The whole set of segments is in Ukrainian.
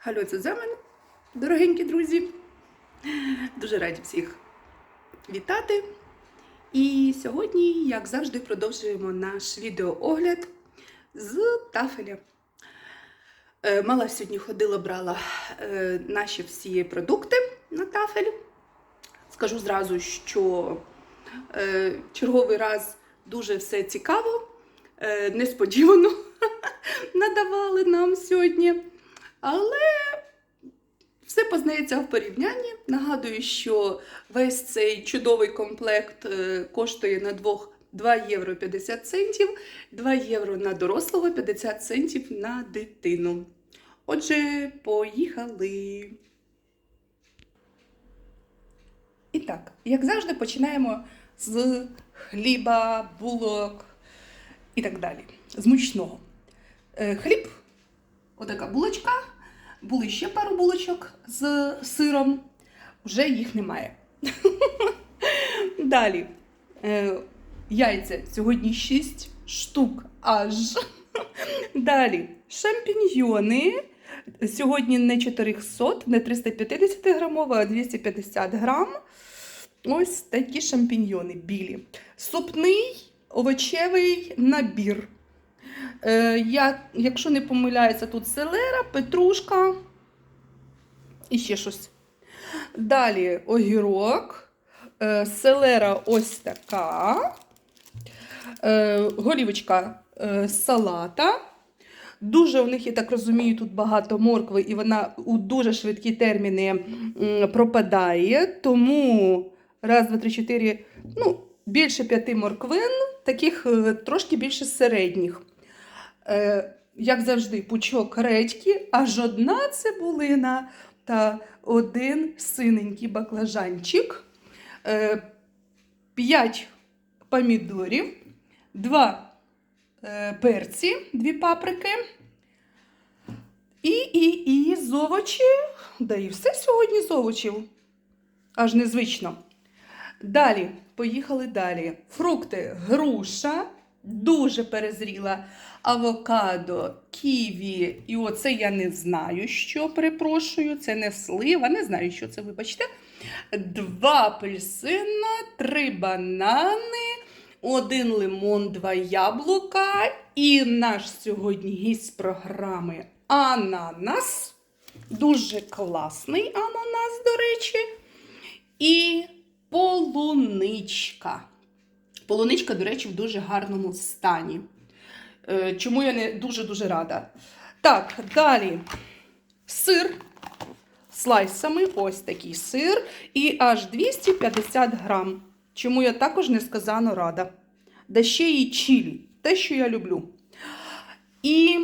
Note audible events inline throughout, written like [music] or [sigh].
Халло, це за мене, дорогенькі друзі. Дуже раді всіх вітати. І сьогодні, як завжди, продовжуємо наш відеоогляд з тафеля. Е, Мала сьогодні ходила, брала е, наші всі продукти на тафель. Скажу зразу, що е, черговий раз дуже все цікаво, несподівано [laughs] надавали нам сьогодні. Але все познається в порівнянні. Нагадую, що весь цей чудовий комплект е, коштує на двох 2 євро 50 центів, 2 євро на дорослого, 50 центів на дитину. Отже, поїхали. І так, як завжди, починаємо з хліба, булок і так далі. З мучного. Е, Хліб, отака булочка. Були ще пару булочок з сиром, вже їх немає. [laughs] Далі. Е, яйця сьогодні 6 штук аж. [laughs] Далі шампіньйони. Сьогодні не 400, не 350 грамова, а 250 грам. Ось такі шампіньйони білі. Супний овочевий набір. Е, я, якщо не помиляюся, тут селера, петрушка і ще щось. Далі огірок, е, селера ось така, е, голівочка е, салата. Дуже у них, я так розумію, тут багато моркви, і вона у дуже швидкі терміни пропадає. Тому раз, два, три, чотири, ну, більше п'яти морквин, таких е, трошки більше середніх. Е, як завжди, пучок редьки, аж одна цибулина та один синенький баклажанчик, е, п'ять помідорів, два перці, дві паприки. І, і, і з овочів, да і все сьогодні з овочів. Аж незвично. Далі, поїхали далі. Фрукти, груша, дуже перезріла, авокадо, ківі. І оце я не знаю, що перепрошую. Це не слива, не знаю, що це, вибачте. Два апельсина, три банани, один лимон, два яблука. І наш сьогодні гість програми Ананас. Дуже класний ананас, до речі. І полуничка. Полуничка, до речі, в дуже гарному стані. Е, Чому я не дуже-дуже рада. Так, далі сир слайсами, ось такий сир, і аж 250 грам. Чому я також несказано рада. Да ще й чилі, те, що я люблю. І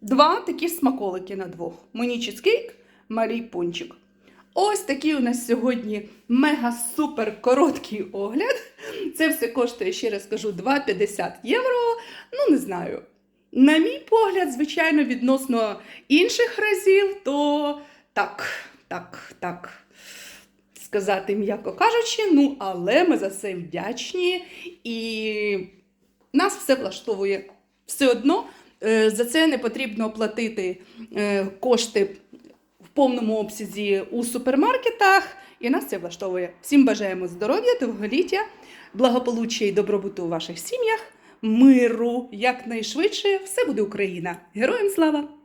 два такі смаколики на двох. Мені чизкейк, малій пончик. Ось такий у нас сьогодні мега-супер короткий огляд. Це все коштує, ще раз кажу, 2,50 євро. Ну, не знаю. На мій погляд, звичайно, відносно інших разів, то так, так, так. Сказати, м'яко кажучи, ну, але ми за це вдячні і нас все влаштовує. Все одно е, за це не потрібно платити е, кошти повному обсязі у супермаркетах, і нас це влаштовує. Всім бажаємо здоров'я, довголіття, благополуччя і добробуту у ваших сім'ях, миру якнайшвидше. Все буде Україна! Героям слава!